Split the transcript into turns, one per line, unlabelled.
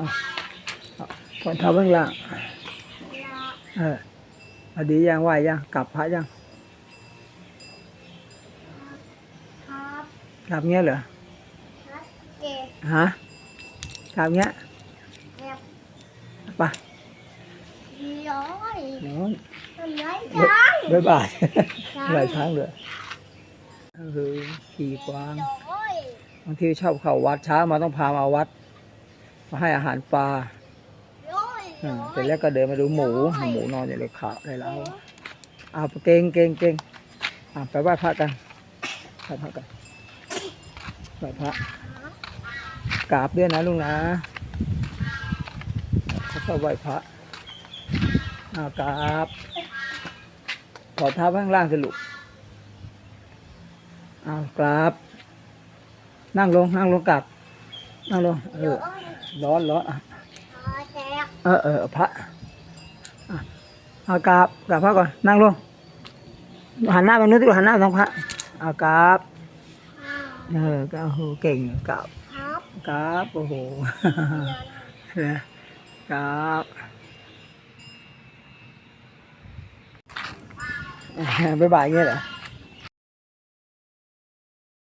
เอาเอาก่อนเท้าเบื้องล่างเอออดียังไหวยังกลับพระยัง
ครับ
กลับเงี้ยเหรอ
ครับเจ็ด
ฮะกลับเงี้ย
แปด
ไป
ร้อย
โน้น
ร้อยจัง
บ๊ายบาย
จัง
หลายครั้งเลยคือขี่กวาง
ร้อย
บางทีชอบเข้าวัดเช้ามาต้องพามาวัด มาให้อาหารปลา
ร้อย
อืม
ร้อย
เสร็จแล้วก็เดินมาดูหมู หมูนอนอยู่ในขาในเล้าเอาเก่งเก่งเก่งอะไปไหว้พระกันไหว้พระกันไหว้พระกราบด้วยนะลุงนะเขาก็ไหว้พระเอากราบขอเท้าข้างล่างสิลูกเอากราบ นั่งลง นั่งลงกราบนั่งลงเออ ร้อนร้อนอะ
ขาแตก
เออเออพระอะเอากราบกราบพระก่อนนั่งลงหันหน้าไปนู้นที่หันหน้าไปทางพระเอากราบ
ห้า
เออก็โอ้โหเก่งกราบ
ครับ
กราบโอ้โหนะกราบบ๊ายบายอย่างเงี้ยเหรอ